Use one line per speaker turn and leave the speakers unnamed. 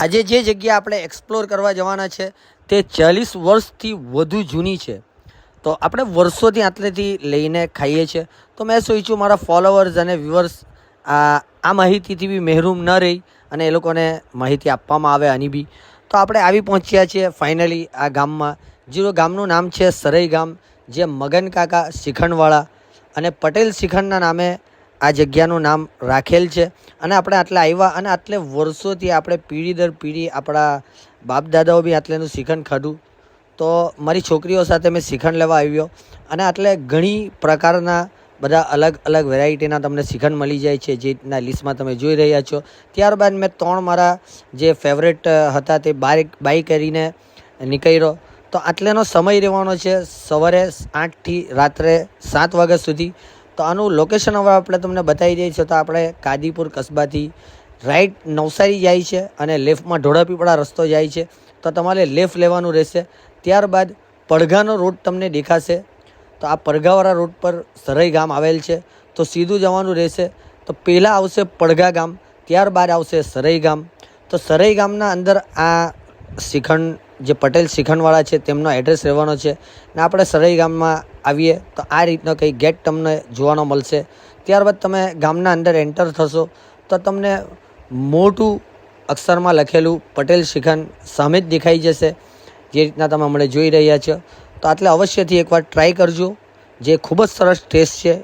આજે જે જગ્યા આપણે એક્સપ્લોર કરવા જવાના છે, તે ચાલીસ વર્ષથી વધુ જૂની છે. તો આપણે વર્ષોથી આટલેથી લઈને ખાઈએ છીએ. તો મેં ઈચ્છું, મારા ફોલોવર્સ અને વ્યુઅર્સ આ માહિતીથી બી મહેરૂમ ન રહી અને એ લોકોને માહિતી આપવામાં આવે આની બી. તો આપણે આવી પહોંચ્યા છીએ ફાઇનલી આ ગામમાં. જેનું ગામનું નામ છે સરઈ ગામ, જે મગન કાકા શિખંડવાળા અને પટેલ શિખંડના નામે આ જગ્યાનું નામ રાખેલ છે. અને આપણે આટલે આવ્યા અને આટલે વર્ષોથી આપણે પીઢી દર પીઢી આપણા બાપ દાદાઓ બી આટલેનું શિખંડ ખાધું. તો મારી છોકરીઓ સાથે મેં શિખંડ લેવા આવ્યો અને આટલે ઘણી પ્રકારના બધા અલગ અલગ વેરાયટીના તમને શિખંડ મળી જાય છે, જે રીતના લિસ્ટમાં તમે જોઈ રહ્યા છો. ત્યારબાદ મેં ત્રણ મારા જે ફેવરેટ હતા તે બાઇક બાઇક કરીને નીકળ્યો. તો આટલેનો સમય રહેવાનો છે સવારે આઠથી રાત્રે સાત વાગ્યા સુધી. તો આનું લોકેશન હવે આપણે તમને બતાવી દઈએ. છીએ તો આપણે કાદીપુર કસ્બાથી રાઈટ નવસારી જાય છે અને લેફ્ટમાં ઢોળાપીપળા રસ્તો જાય છે. તો તમારે લેફ્ટ લેવાનું રહેશે. ત્યારબાદ પડઘાનો રોડ તમને દેખાશે. તો આ પડઘાવાળા રોડ પર સરઈ ગામ આવેલ છે. તો સીધું જવાનું રહેશે. તો પહેલાં આવશે પડઘા ગામ, ત્યારબાદ આવશે સરઈ ગામ. તો સરઈ ગામના અંદર આ શિખંડ, જે પટેલ શિખંડવાળા છે, તેમનો એડ્રેસ રહેવાનો છે. ને આપણે સરઈ ગામમાં આવીએ, તો આ રીતનો કંઈ ગેટ તમને જોવાનો મળશે. ત્યારબાદ તમે ગામના અંદર એન્ટર થશો, તો તમને મોટું અક્ષરમાં લખેલું પટેલ શ્રીખંડ સામે જ દેખાઈ જશે, જે રીતના તમે હમણાં જોઈ રહ્યા છો. તો આટલે અવશ્યથી એકવાર ટ્રાય કરજો, જે ખૂબ જ સરસ ટેસ્ટ છે